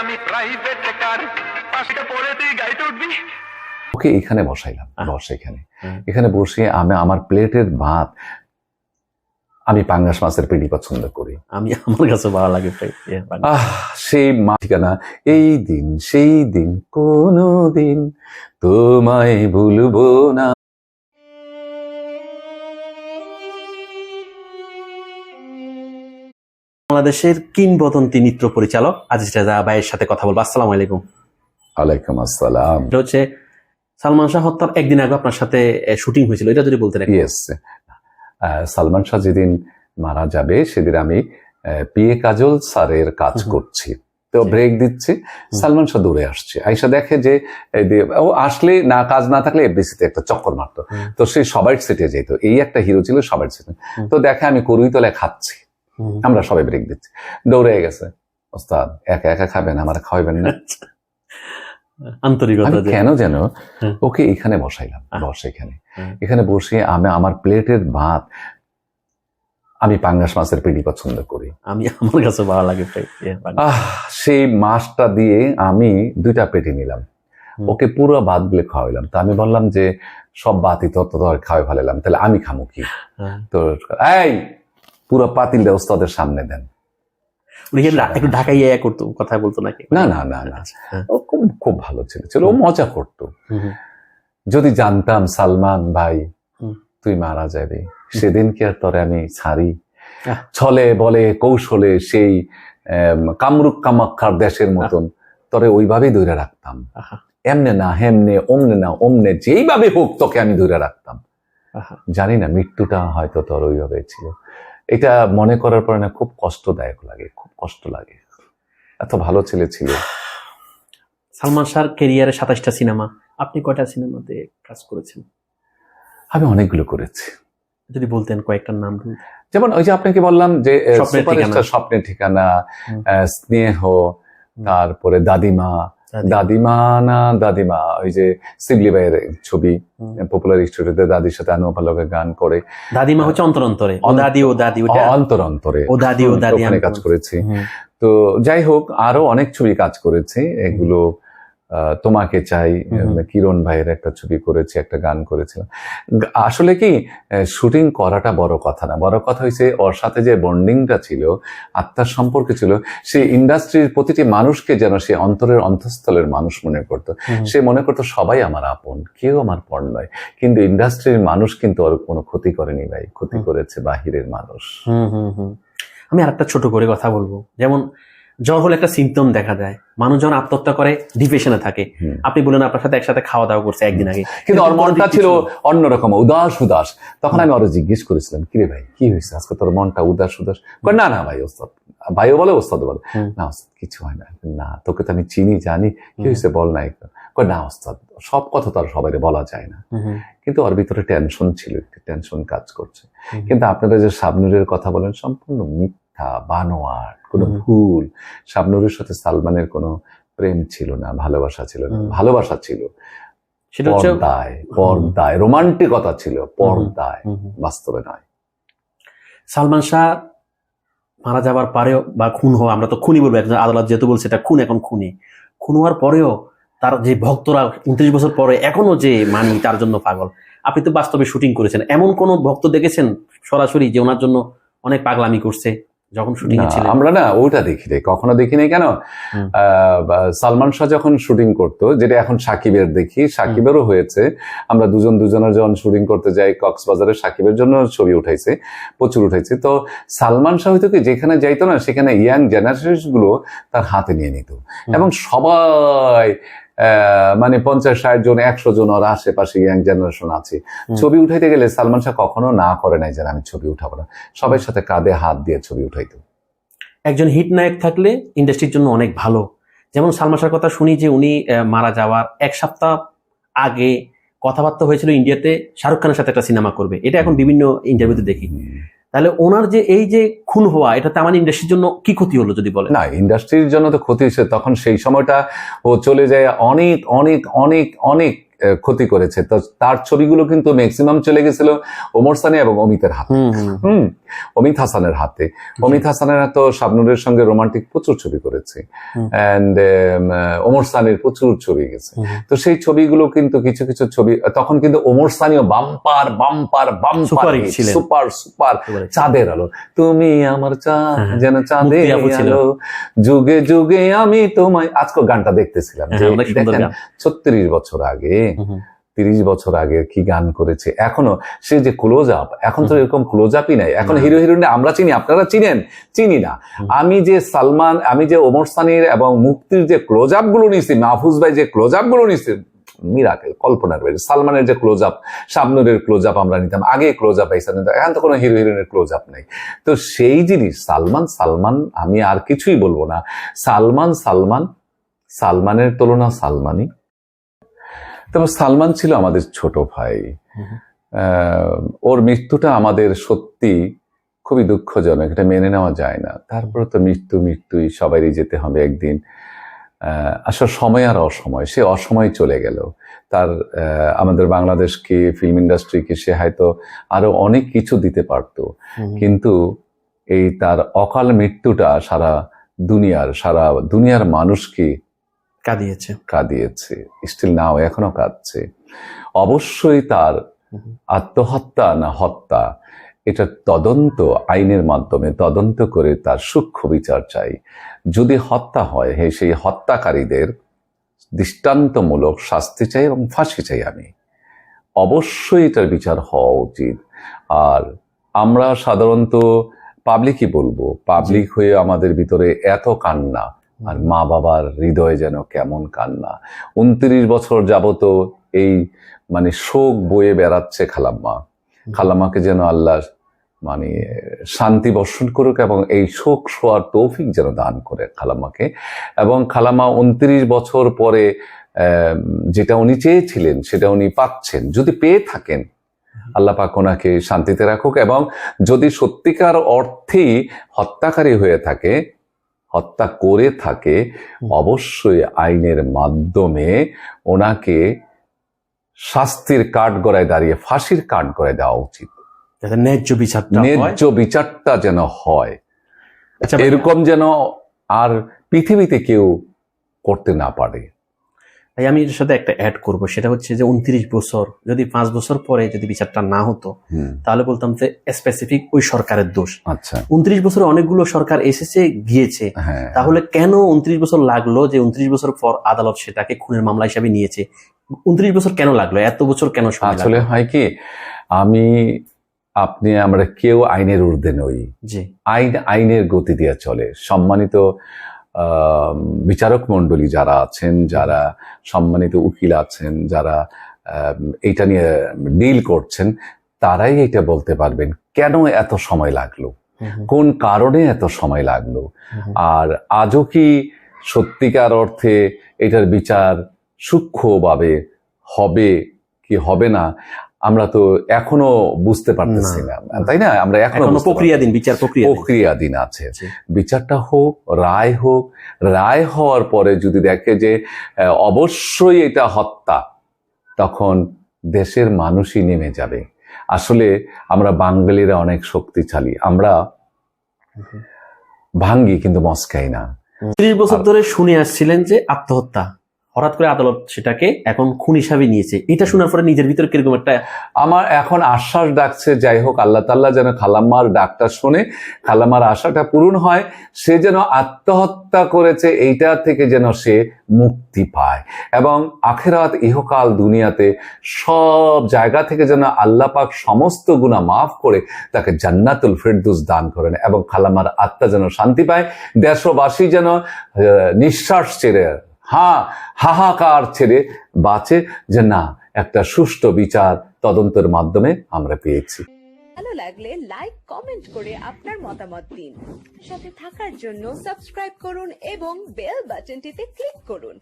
আমি private car পাশে পড়ে তুই গাড়িতে উঠবি। ওকে এখানে বসাইলাম। বস এখানে। এখানে বসিয়ে আমি আমার প্লেটের ভাত আমি পাঙ্গাস মাছের পেটি পছন্দ করি। আমি আমার কাছে ভালো লাগে ইয়ে, আহ সেই মা ঠিকানা এই দিন সেই দিন কোনো দিন তোমায় ভুলবো না। বাংলাদেশের কিংবদন্তি নৃত্য পরিচালক আজিজ রাজা ভাইয়ের সাথে কথা বলব। আসসালাম আলাইকুম। আলাইকুম আসসালাম। এটা হচ্ছে সালমান শাহ হত্যার একদিন আগে আপনার সাথে শুটিং হয়েছিল। এটা যদি। ইয়েস সালমান শাহ যেদিন মারা যাবে সেদিন আমি পিএ কাজল স্যারের কাজ করছি। তো ব্রেক দিচ্ছে। সালমান শাহ দৌড়ে আসছে। আইসা দেখে যে ও আসলে না কাজ না থাকলে এফডিসিতে একটা চক্কর মারতো। তো সে সবাই সেটে যেত। এই একটা হিরো ছিল সবাই সেটে তো দেখে আমি করুই তলায় খাচ্ছি। আমরা সবাই ব্রেক দিচ্ছি। দৌড়ে গেছে। ওস্তাদ একা একা খাবেন আমার খাওয়াবেন না। আন্তরিকতা আমি যে কেন যেন হুম। ওকে এখানে বসাইলাম বস এখানে। এখানে বসিয়ে আমি আমার প্লেটের ভাত আমি পাঙ্গাস মাছের পেটি পছন্দ করি। আমি আমার কাছে ভালো লাগে সেই মাছটা দিয়ে আমি দুইটা পেটি নিলাম। ওকে পুরো ভাতগুলো খাওয়াইলাম। তো আমি বললাম যে সব বাতি তো তো খাওয়াই ফেলালাম তাহলে আমি খামু কি? হ্যাঁ। তো এই! পুরো পাতিলটা ওস্তাদের সামনে দেন। একটু ঢাকাই ইয়ে করতো কথা বলতো নাকি? না না না না। হ্যাঁ। ও খুব ভালো ছিল ছিল। ও মজা করতো। যদি জানতাম সালমান ভাই তুই মারা যাবে। সেদিন কি আর তোরে আমি ছাড়ি? ছলে বলে কৌশলে সেই আম, কামরূপ কামাক্ষার দেশের মতন তরে ওইভাবেই ধরে রাখতাম। এমনে না হেমনে অমনে না অমনে যেইভাবে হোক তোকে আমি ধরে রাখতাম। জানি না মৃত্যুটা হয়তো তোর ওইভাবে ছিল। এটা মনে করার পরে না খুব কষ্টদায়ক লাগে খুব কষ্ট লাগে। এত ভালো ছেলে ছিল। সালমান শাহর কেরিয়ারে সাতাশটা সিনেমা আপনি কয়টা সিনেমাতে কাজ করেছেন? আমি অনেকগুলো করেছি। যদি বলতেন কয়েকটার নাম যেমন ওই যে আপনাকে বললাম যে স্বপ্নের ঠিকানা। স্বপ্নের ঠিকানা স্নেহ তারপরে দাদিমা দাদি- দাদিমা না দাদিমা ওই যে সিবলি ভাইয়ের ছবি পপুলার স্টুডিওতে দাদির সাথে আনুপালকে গান করে। দাদিমা হচ্ছে অন্তর অন্তরে ও দাদি ও দাদি ওটা? অন্তর অন্তরে ও দাদি ও দাদি ওখানে কাজ। করেছি। তো যাই হোক আরও অনেক ছবি কাজ করেছে। এগুলো তোমাকে চাই কিরণ ভাইয়ের একটা ছবি করেছি একটা গান করেছিলাম। আসলে কি শুটিং করাটা বড় কথা না। বড় কথা হয়েছে ওর সাথে যে বন্ডিংটা ছিল আত্মার সম্পর্কে ছিল সে ইন্ডাস্ট্রির প্রতিটি মানুষকে যেন সে অন্তরের অন্তঃস্থলের মানুষ মনে করতো। সে মনে করতো সবাই আমার আপন কেউ আমার পর নয়। কিন্তু ইন্ডাস্ট্রির মানুষ কিন্তু ওর কোনো ক্ষতি করেনি ভাই ক্ষতি করেছে বাহিরের মানুষ। হুম, হুম, হুম। আমি আরেকটা ছোট করে কথা বলব। যেমন জ্বর হলে একটা সিমটম দেখা যায় মানুষ যখন আত্মহত্যা করে ডিপ্রেশনে থাকে। আপনি বলেন আপনার সাথে একসাথে খাওয়া দাওয়া করছে একদিন আগে। কিন্তু ওর মনটা ছিল অন্যরকম উদাস উদাস। তখন আমি আরও জিজ্ঞেস করেছিলাম কিরে ভাই কি হয়েছে? আজকে তোর মনটা উদাস উদাস? না না ভাই ওস্তাদ ভাইও বলে ওস্তাদ বলে। না ওস্তাদ কিছু হয় না। না তোকে তো আমি চিনি জানি। কি হয়েছে বল না একটু। কয়, না ওস্তাদ সব কথা তো আর সবাই বলা যায় না। কিন্তু ওর ভিতরে টেনশন ছিল একটু টেনশন কাজ করছে। কিন্তু আপনারা যে শাবনুরের কথা বলেন সম্পূর্ণ মিথ্যা। বানোয়ার কোনো ভুল শাবনুরের সাথে সালমানের কোনো প্রেম ছিল না ভালোবাসা ছিল না। ভালোবাসা ছিল। পর্দায় পর্দায় রোমান্টিকতা ছিল পর্দায়। বাস্তবে নয়। সালমান শাহ মারা যাবার পরেও বা খুন হওয়া আমরা তো খুনি বলব একজন আদালত যেহেতু বলছে এটা খুন এখন খুনি। খুন হওয়ার পরেও তার যে ভক্তরা উনত্রিশ বছর পরে এখনও যে মানি তার জন্য পাগল। আপনি তো বাস্তবে শুটিং করেছেন। এমন কোন ভক্ত দেখেছেন সরাসরি যে ওনার জন্য অনেক পাগলামি করছে? যখন শুটিং ছিলেন। আমরা না ওটা দেখি নাই কখনো দেখি নাই কেন? সালমান শাহ যখন শুটিং করতো যেটা এখন সাকিবের দেখি সাকিবেরও হয়েছে। আমরা দুজন দুজনের যখন শুটিং করতে যাই কক্সবাজারে সাকিবের জন্য ছবি উঠাইছে প্রচুর উঠাইছে। তো সালমান শাহ হয়তো কি যেখানে যাইতো না সেখানে ইয়াং জেনারেশনগুলো তার হাতে নিয়ে নিত। এবং সবাই মানে পঞ্চাশ ষাট জন একশো জন ওর আশেপাশে ইয়াং জেনারেশন আছে। ছবি উঠাইতে গেলে সালমান শাহ কখনো না করে নাই যে আমি ছবি উঠাবো না। সবার সাথে কাঁধে হাত দিয়ে ছবি উঠাইতো। একজন হিট নায়ক থাকলে ইন্ডাস্ট্রির জন্য অনেক ভালো। যেমন সালমান শাহর কথা শুনি যে উনি মারা যাওয়ার এক সপ্তাহ আগে কথাবার্তা হয়েছিল ইন্ডিয়াতে শাহরুখ খানের সাথে একটা সিনেমা করবে। এটা এখন বিভিন্ন ইন্টারভিউতে দেখি। তাহলে ওনার যে এই যে খুন হওয়া এটাতে আমার ইন্ডাস্ট্রির জন্য কি ক্ষতি হলো যদি বলে না, ইন্ডাস্ট্রির জন্য তো ক্ষতি হচ্ছে। তখন সেই সময়টা ও চলে যায় অনেক অনেক অনেক অনেক ক্ষতি করেছে। তো তার ছবিগুলো কিন্তু ম্যাক্সিমাম চলে গেছিল ওমর সানি এবং অমিতের হাতে। হুম অমিত হাসানের হাতে। অমিত হাসানের তো শাবনুরের সঙ্গে রোমান্টিক প্রচুর ছবি করেছে। অ্যান্ড ওমর সানির প্রচুর ছবি গেছে। তো সেই ছবিগুলো কিন্তু কিছু কিছু ছবি তখন কিন্তু Omar Sanyo bumper bumper bumper super super চাঁদের আলো। তুমি আমার চাঁদ হ্যাঁ। যেন চাঁদের মুক্তি আপু ছিল। আলো। যুগে যুগে আমি তোমায় আজকে গানটা দেখতেছিলাম। হ্যাঁ। ছত্রিশ বছর আগে। তিরিশ বছর আগে কি গান করেছে? এখনও সে যে ক্লোজ আপ এখন তো এরকম ক্লোজ আপই নাই। এখন হিরো হিরোইন আমরা চিনি আপনারা চিনেন? চিনি না। আমি যে সালমান আমি যে ওমর সানির এবং মুক্তির যে ক্লোজ আপগুলো নিছি মাহফুজ ভাই যে ক্লোজ আপগুলো নিছি মিরাকেল কল্পনার বাইরে। সালমানের যে ক্লোজ আপ শাবনুরের ক্লোজ আপ আমরা নিতাম আগে ক্লোজ আপ আইসা নিতাম এখন তো কোনো হিরো হিরোইনের ক্লোজ আপ নাই। তো সেই জিনিস সালমান সালমান আমি আর কিছুই বলব না। সালমান সালমান সালমানের তুলনা সালমানই। তবে সালমান ছিল আমাদের ছোট ভাই। ওর মৃত্যুটা আমাদের সত্যি খুবই দুঃখজনক এটা মেনে নেওয়া যায় না। তারপরে তো মৃত্যু মৃত্যুই সবারই যেতে হবে একদিন। আসলে সময় আর অসময় সে অসময় চলে গেল। তার আমাদের বাংলাদেশকে ফিল্ম ইন্ডাস্ট্রিকে সে হয়তো আরও অনেক কিছু দিতে পারতো। কিন্তু এই তার অকাল মৃত্যুটা সারা দুনিয়ার সারা দুনিয়ার মানুষকে কাঁদিয়েছে। কাঁদিয়েছে। স্টিল নাও এখনও কাঁদছে। অবশ্যই তার আত্মহত্যা না হত্যা এটা তদন্ত আইনের মাধ্যমে তদন্ত করে তার সূক্ষ্ম বিচার চাই। যদি হত্যা হয় হে সেই হত্যাকারীদের দৃষ্টান্তমূলক শাস্তি চাই এবং ফাঁসি চাই আমি। অবশ্যই এটার বিচার হওয়া উচিত। আর আমরা সাধারণত পাবলিকই বলব পাবলিক হয়ে আমাদের ভিতরে এত কান্না। আর মা বাবার হৃদয়ে যেন কেমন কান্না। উনত্রিশ বছর যাবত এই মানে শোক বয়ে বেড়াচ্ছে খালাম্মা। খালাম্মাকে যেন আল্লাহ মানে শান্তি বর্ষণ করুক এবং এই শোক শোয়ার তৌফিক যেন দান করে খালাম্মাকে। এবং খালাম্মা উনত্রিশ বছর পরে যেটা উনি চেয়েছিলেন সেটা উনি পাচ্ছেন। যদি পেয়ে থাকেন আল্লাহ পাক ওনাকে শান্তিতে রাখুক এবং যদি সত্যিকার অর্থেই হত্যাকারী হয়ে থাকে হত্যা করে থাকে অবশ্যই আইনের মাধ্যমে ওনাকে শাস্তির কাঠ গড়ায় দাঁড়িয়ে ফাঁসির কাঠ গড়ায় দেওয়া উচিত। ন্যায্য বিচারটা ন্যায্য বিচারটা যেন হয়। আচ্ছা এরকম যেন আর পৃথিবীতে কেউ করতে না পারে। ভাই আমি এর সাথে একটা অ্যাড করব। সেটা হচ্ছে যে উনত্রিশ বছর যদি পাঁচ বছর পরে যদি বিচারটা না হতো তাহলে বলতাম যে স্পেসিফিক ওই সরকারের দোষ। আচ্ছা। উনত্রিশ বছরে অনেকগুলো সরকার এসেছে গিয়েছে। হ্যাঁ। তাহলে কেন উনত্রিশ বছর লাগল যে উনত্রিশ বছর পর আদালত সেটাকে খুনের মামলা হিসাবে নিয়েছে? উনত্রিশ বছর কেন লাগল? এত বছর কেন আসলে হয় কি আমি আপনি আমরা কেউ আইনের ঊর্ধ্বে নই। আইন আইনের গতি দিয়ে চলে। সম্মানিত বিচারক মণ্ডলী যারা আছেন যারা সম্মানিত উকিল আছেন যারা এইটা নিয়ে ডিল করছেন তারাই এটা বলতে পারবেন কেন এত সময় লাগল? কোন কারণে এত সময় লাগল। আর আজও কি সত্যিকার অর্থে এটার বিচার সূক্ষ্মভাবে হবে কি হবে না? আমরা তো এখনও বুঝতে পারতেছি না। তাই না? আমরা এখনও প্রক্রিয়াধীন বিচার প্রক্রিয়া প্রক্রিয়াধীন আছে। বিচারটা হোক রায় হোক রায় হওয়ার পরে যদি দেখে যে অবশ্যই এটা হত্যা তখন দেশের মানুষই নেমে যাবে। আসলে আমরা বাঙালিরা অনেক শক্তিশালী। আমরা ভাঙ্গি কিন্তু মস্কাই না। ত্রিশ বছর ধরে শুনে আসছিলেন যে আত্মহত্যা। হঠাৎ করে আদালত সেটাকে এখন খুন হিসাবে নিয়েছে। এটা শোনার পরে নিজের ভিতরে কীরকম একটা আমার এখন আশ্বাস ডাকছে, যাই হোক, আল্লাহ তাল্লাহ যেন খালাম্মার ডাকটা শুনে, খালাম্মার আশাটা পূরণ হয়, সে যেন আত্মহত্যা করেছে, এইটা থেকে যেন সে মুক্তি পায়। এবং আখেরাত, ইহকাল দুনিয়াতে সব জায়গা থেকে যেন আল্লাহ পাক সমস্ত গুণা মাফ করে তাকে জান্নাতুল ফেরদুস দান করেন এবং খালাম্মার আত্মা যেন শান্তি পায়, দেশবাসী যেন নিঃশ্বাস ছেড়ে হ্যাঁ হাহাকার ছেড়ে বাঁচে যে না, একটা সুষ্ঠু বিচার তদন্তের মাধ্যমে আমরা পেয়েছি। ভালো লাগলে লাইক কমেন্ট করে আপনার মতামত দিন। সাথে থাকার জন্য সাবস্ক্রাইব করুন এবং বেল বাটনটিতে ক্লিক করুন।